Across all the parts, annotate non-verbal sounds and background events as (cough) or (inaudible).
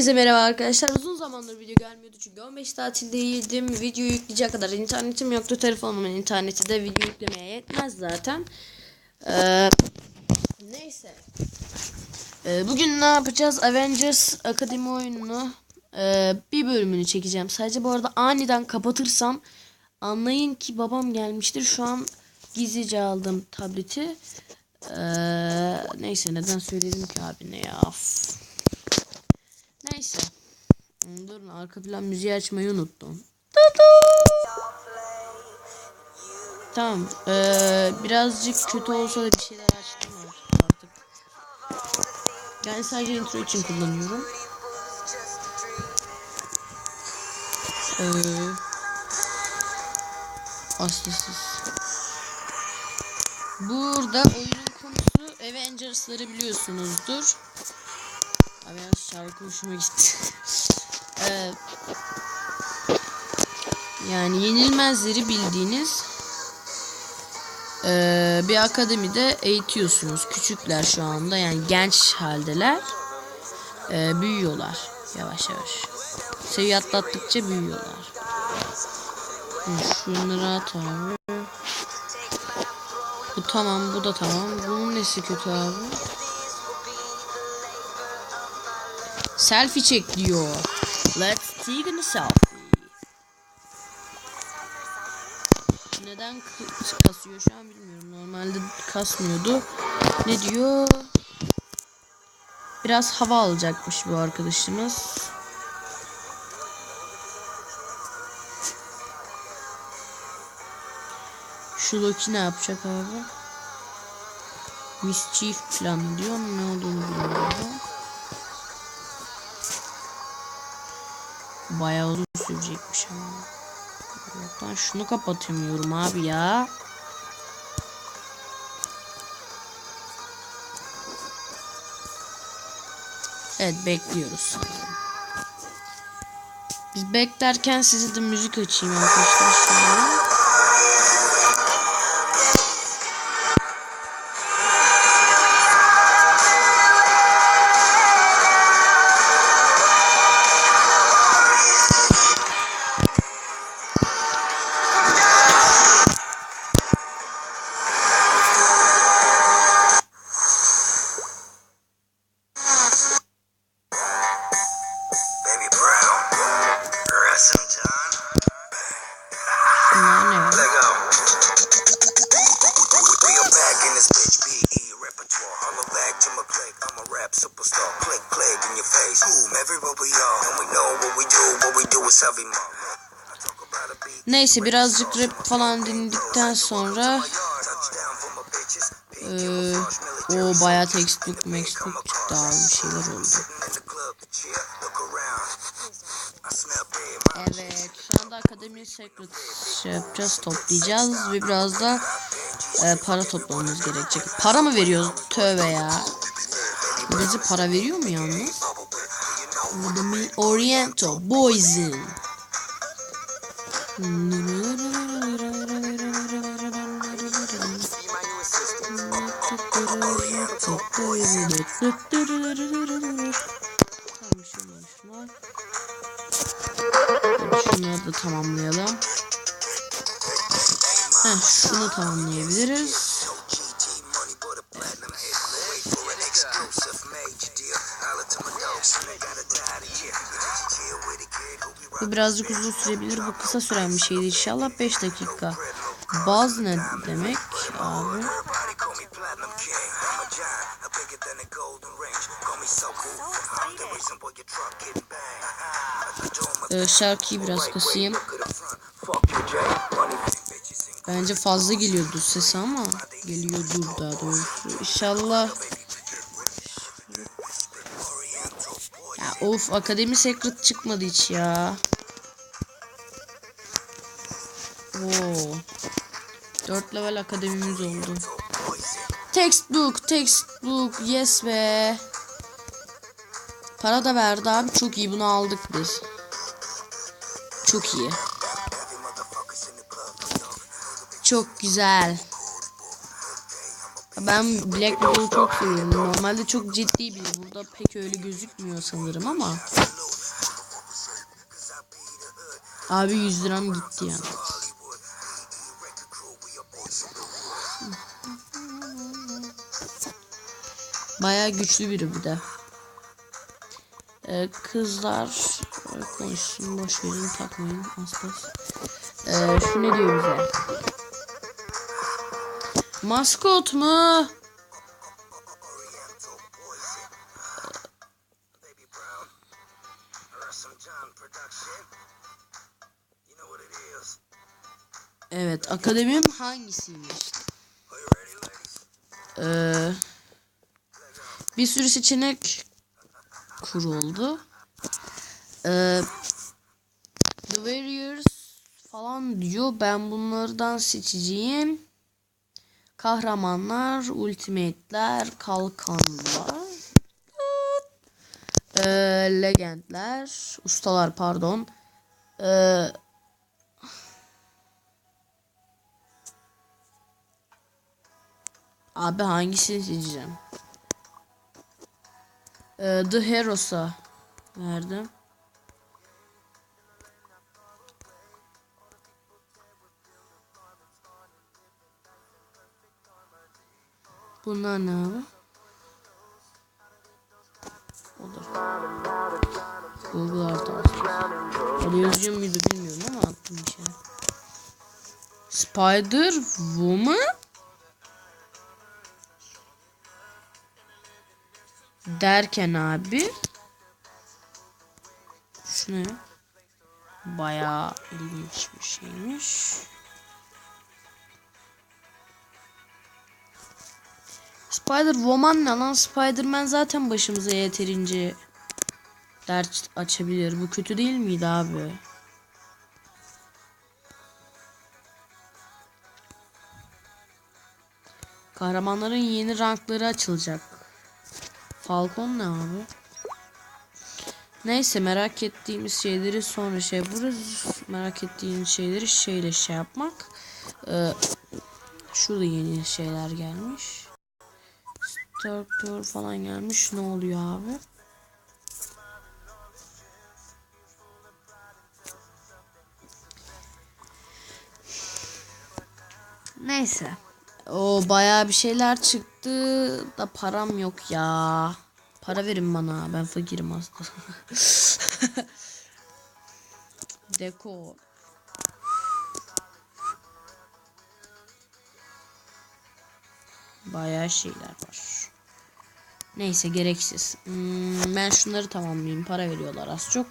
Herkese merhaba arkadaşlar. Uzun zamandır video gelmiyordu çünkü 15 tatildeydim. Video yükleyecek kadar internetim yoktu. Telefonumun interneti de video yüklemeye yetmez zaten. Ee, neyse. Ee, bugün ne yapacağız? Avengers Akademi oyununu e, bir bölümünü çekeceğim. Sadece bu arada aniden kapatırsam anlayın ki babam gelmiştir. Şu an gizlice aldım tableti. Ee, neyse neden söyledim ki abine ya. Of. Neyse. Hmm, Durun arka plan müziği açmayı unuttum. Tamam. Ee, birazcık kötü olsa da bir şeyler açtım artık. Yani sadece intro için kullanıyorum. Ee, Aslısız. Burada oyunun konusu Avengers'ları biliyorsunuzdur. Abi biraz şarkı hoşuma gitti. (laughs) Ee, yani yenilmezleri bildiğiniz ee, bir akademide eğitiyorsunuz. Küçükler şu anda yani genç haldeler. Ee, büyüyorlar yavaş yavaş. Seviye atlattıkça büyüyorlar. Şunları at abi. Bu tamam bu da tamam. Bunun nesi kötü abi? Selfie çek diyor. Let's take a selfie. Neden kasıyor şu an bilmiyorum. Normalde kasmıyordu. Ne diyor? Biraz hava alacakmış bu arkadaşımız. Şu Loki ne yapacak abi? Mischief planı diyor ne olduğunu bilmiyorum. Bayağı uzun sürecekmiş ama. Lan şunu kapatamıyorum abi ya. Evet bekliyoruz. Biz beklerken size de müzik açayım arkadaşlar şöyle. Click, I'm a rap superstar. Click, click in your face. Boom, everywhere we are, and we know what we do. What we do is heavy beat. Neyse birazcık rap falan dinledikten sonra eee o bayağı textbook textbook abi bir şeyler oldu. Evet şu anda Akademi Secret şey yapacağız toplayacağız ve biraz da e, para toplamamız gerekecek. Para mı veriyoruz? Tövbe ya. Bize para veriyor mu yalnız? Akademi Oriento Boys'in. Şunları da tamamlayalım. Heh, şunu tamamlayabiliriz. Birazcık uzun sürebilir. Bu kısa süren bir şeydi. İnşallah 5 dakika. Baz ne demek abi? Ee, şarkıyı biraz kısayım. Bence fazla geliyordu sesi ama geliyordur daha doğrusu. İnşallah. Of Akademi Secret çıkmadı hiç ya. Oo. 4 level akademimiz oldu. Textbook, textbook, yes be. Para da verdi abi. Çok iyi bunu aldık biz. Çok iyi. Çok güzel. Ben Black Widow'u çok seviyorum. Normalde çok ciddi biri. Burada pek öyle gözükmüyor sanırım ama. Abi 100 liram gitti ya. Baya güçlü biri bir de. Ee, kızlar konuşsun boş verin takmayın aspas. Ee, şu ne diyor bize? Maskot mu? Evet akademim hangisiymiş? Ee, bir sürü seçenek kuruldu. Ee, The Warriors falan diyor. Ben bunlardan seçeceğim. Kahramanlar, ultimate'ler, kalkanlar. Ee, legendler, ustalar pardon. Ee, Abi hangisini seçeceğim? Ee, The Heroes'a verdim. Bunlar ne abi? Olur. Google Art Hadi yazıyor muydu bilmiyorum ama attım bir şey. Spider Woman? Derken abi şu ne? Bayağı ilginç bir şeymiş. Spider Woman ne lan? Spider-Man zaten başımıza yeterince dert açabilir. Bu kötü değil miydi abi? Kahramanların yeni rankları açılacak. Falcon ne abi? Neyse merak ettiğimiz şeyleri sonra şey yaparız. Merak ettiğimiz şeyleri şeyle şey yapmak. Ee, şurada yeni şeyler gelmiş. Starter falan gelmiş. Ne oluyor abi? Neyse. O bayağı bir şeyler çıktı da param yok ya. Para verin bana. Ben fakirim aslında. (laughs) Dekor. Bayağı şeyler var. Neyse gereksiz. Hmm, ben şunları tamamlayayım. Para veriyorlar az çok.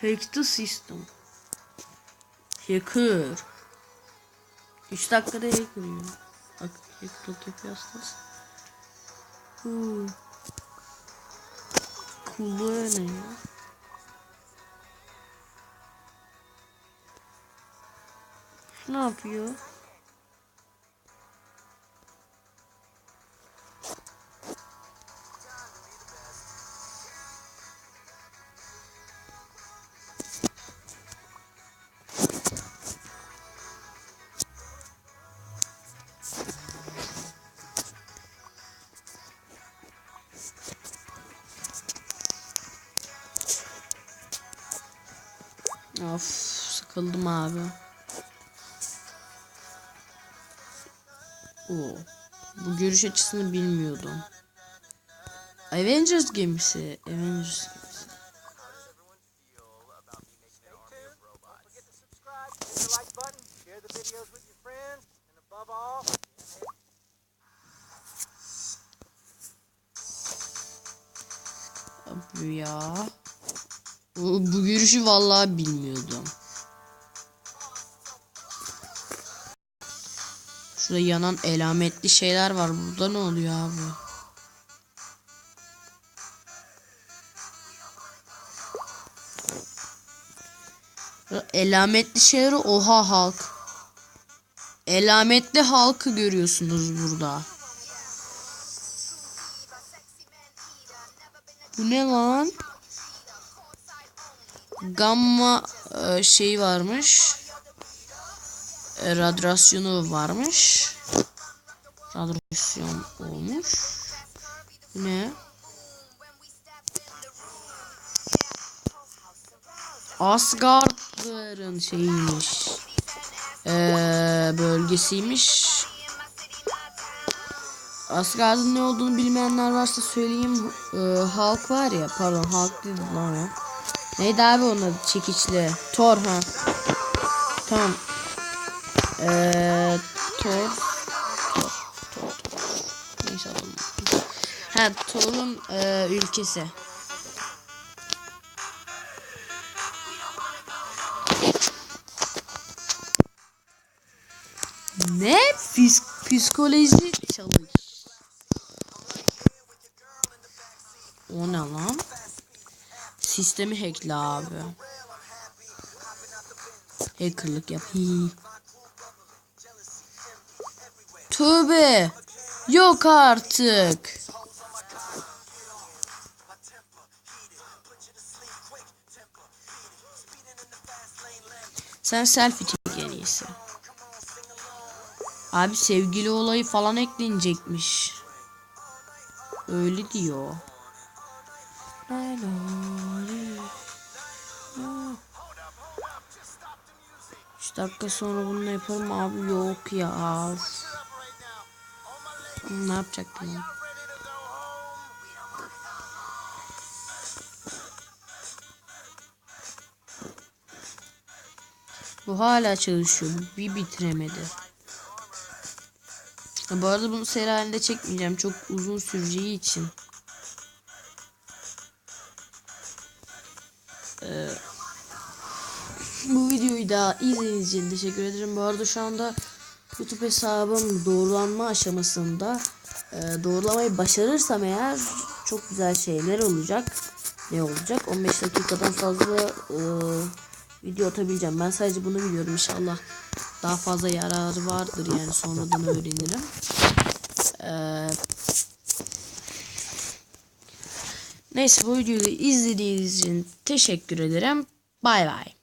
Hack the system. Hacker. 3 dakikada hacker ya. Bak hastası. Huu. Kulağı ne ya? Ne yapıyor? Of sıkıldım abi. Oo. Bu görüş açısını bilmiyordum. Avengers gemisi. Avengers gemisi. Abi ya. Bu, bu görüşü vallahi bilmiyordum. Şurada yanan elametli şeyler var. Burada ne oluyor abi? Elametli şeyleri oha halk. Elametli halkı görüyorsunuz burada. Bu ne lan? Gamma e, şey varmış. E, radyasyonu varmış. Radyasyon olmuş. Ne? Asgard'ların şeyiymiş. Ee, bölgesiymiş. Asgard'ın ne olduğunu bilmeyenler varsa söyleyeyim. Ee, Hulk var ya pardon Hulk değil lan o. Neydi abi onun adı çekiçli? Thor ha. Tamam. Ee, Thor. Thor. Thor. Neyse adamın. Ha Thor'un e, ülkesi. Ne? Pis psikoloji çalış. O ne lan? Sistemi hackle abi. Hackerlık yap. Hi. Tövbe. Yok artık. Sen selfie çek en iyisi. Abi sevgili olayı falan eklenecekmiş. Öyle diyor. 3 dakika sonra bunu yaparım abi yok ya. Ne yapacaktım ya? Bu hala çalışıyor. Bir bitiremedi. Bu arada bunu seri halinde çekmeyeceğim. Çok uzun süreceği için. Bu videoyu da izlediğiniz için teşekkür ederim. Bu arada şu anda YouTube hesabım doğrulanma aşamasında. Ee, doğrulamayı başarırsam eğer çok güzel şeyler olacak. Ne olacak? 15 dakikadan fazla e, video atabileceğim. Ben sadece bunu biliyorum inşallah. Daha fazla yararı vardır yani sonradan öğrenirim. Ee, neyse bu videoyu izlediğiniz için teşekkür ederim. Bay bay.